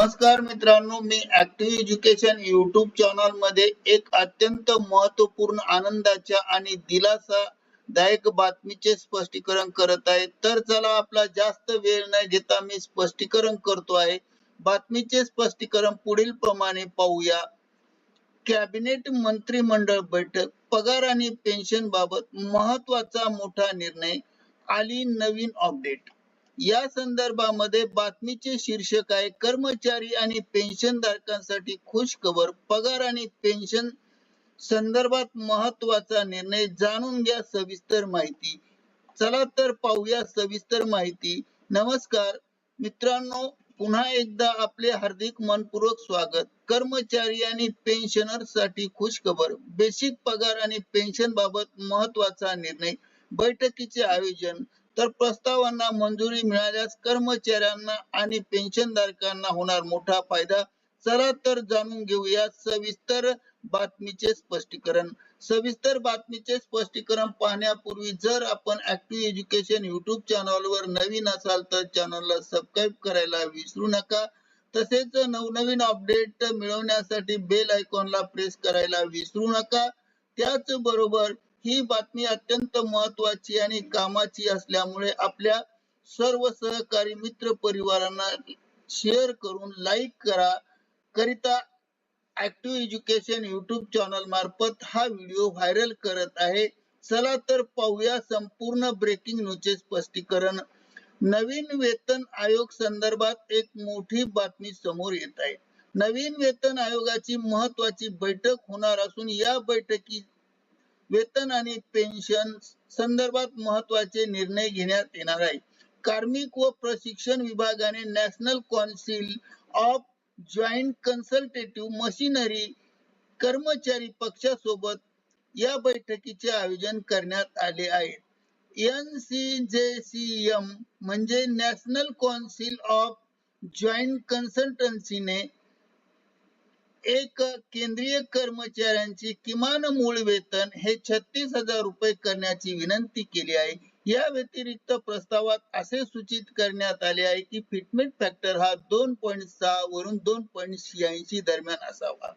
नमस्कार मित्रांनो मी ऍक्टिव्ह एज्युकेशन युट्यूब चॅनलमध्ये एक अत्यंत महत्त्वपूर्ण आनंदाच्या आणि दिलासादायक बातमीचे स्पष्टीकरण करत आहे. तर चला आपला जास्त वेळ न घेता मी स्पष्टीकरण करतो आहे. बातमीचे स्पष्टीकरण पुढील प्रमाणे पाहूया. कॅबिनेट मंत्रिमंडळ बैठक पगार आणि पेन्शन बाबत महत्त्वाचा मोठा निर्णय आली नवीन अपडेट. या संदर्भामध्ये बातमीचे शीर्षक आहे कर्मचारी आणि पेन्शन धारकांसाठी खुश खबर पगार आणि पेन्शन संदर्भात महत्त्वाचा निर्णय जाणून घ्या सविस्तर माहिती. चला तर पाहूया सविस्तर माहिती. नमस्कार मित्रांनो पुन्हा एकदा आपले हार्दिक मनपूर्वक स्वागत. कर्मचारी आणि पेन्शनरसाठी खुश खबर बेसिक पगार आणि पेन्शन बाबत महत्त्वाचा निर्णय. बैठकीचे आयोजन तर प्रस्तावांना मंजुरी मिळाल्यास कर्मचाऱ्यांना आणि पेन्शनधारकांना होणार मोठा फायदा. चला तर जाणून घेऊया सविस्तर बातमीचे स्पष्टीकरण. सविस्तर बातमीचे स्पष्टीकरण पाहण्यापूर्वी जर आपण ऍक्टिव्ह एज्युकेशन युट्यूब चॅनलवर नवीन असाल तर चॅनलला सबस्क्राईब करायला विसरू नका. तसेच नवनवीन अपडेट मिळवण्यासाठी बेल आयकॉनला प्रेस करायला विसरू नका. त्याचबरोबर ही बातमी अत्यंत महत्वाची आणि कामाची असल्यामुळे आपल्या सर्व सहकारी मित्र परिवारांना शेअर करून लाईक करा. करिता ऍक्टिव्ह एज्युकेशन युट्यूब चॅनल मार्फत हा व्हिडिओ व्हायरल करत आहे. चला तर पाहूया संपूर्ण ब्रेकिंग न्यूजचे स्पष्टीकरण. नवीन वेतन आयोग संदर्भात एक मोठी बातमी समोर येत आहे. नवीन वेतन आयोगाची महत्वाची बैठक होणार असून या बैठकीत वेतन आणि पेन्शन संदर्भात महत्त्वाचे निर्णय घेण्यात येणार आहे. कार्मिक व प्रशिक्षण विभागाने national council of joint consultative machinery कर्मचारी पक्षासोबत या बैठकीचे आयोजन करण्यात आले आहे. N C J C M म्हणजे नॅशनल कौन्सिल ऑफ जॉईंट कन्सल्टन्सीने एक केंद्रीय कर्मचाऱ्यांची किमान मूळ वेतन हे छत्तीस हजार रुपये करण्याची विनंती केली आहे. या व्यतिरिक्त प्रस्तावात असे सूचित करण्यात आले आहे की फिटमेंट फॅक्टर हा दोन पॉईंट सहा वरून दोन पॉईंट शहाऐंशी दरम्यान असावा.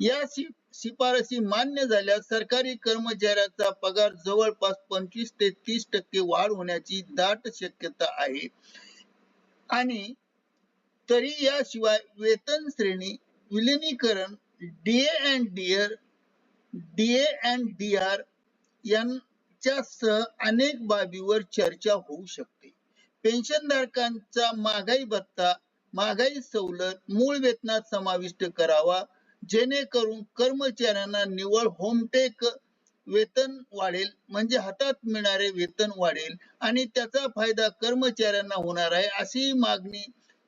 या शिफारसी मान्य झाल्यास सरकारी कर्मचाऱ्याचा पगार जवळपास पंचवीस ते तीस टक्के वाढ होण्याची दाट शक्यता आहे. आणि तरी याशिवाय वेतन श्रेणी विलिनीकरण DA and DR DA and DR यांच्यासह अनेक बाबीवर चर्चा होऊ शकते. पेन्शनधारकांचा महागाई भत्ता महागाई सवलत मूळ वेतनात समाविष्ट करावा जेणेकरून कर्मचाऱ्यांना निव्वळ होमटेक वेतन वाढेल म्हणजे हातात मिळणारे वेतन वाढेल आणि त्याचा फायदा कर्मचाऱ्यांना होणार आहे अशी मागणी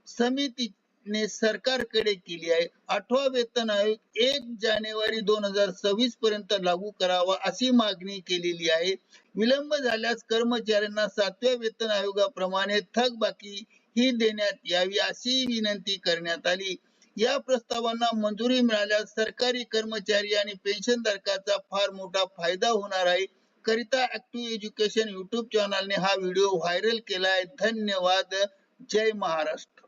समिती ने सरकारकडे केली आहे. आठवा वेतन आयोग एक जानेवारी दोन हजार सव्वीस पर्यंत लागू करावा अशी मागणी केलेली आहे. विलंब झाल्यास कर्मचाऱ्यांना सातव्या वेतन आयोगाप्रमाणे थकबाकी ही देण्यात यावी अशी विनंती करण्यात आली. या प्रस्तावांना मंजुरी मिळाल्यास सरकारी कर्मचारी आणि पेन्शन धारकाचा फार मोठा फायदा होणार आहे. करिता ऍक्टिव्ह एज्युकेशन युट्यूब चॅनलने हा व्हिडिओ व्हायरल केला आहे. धन्यवाद. जय महाराष्ट्र.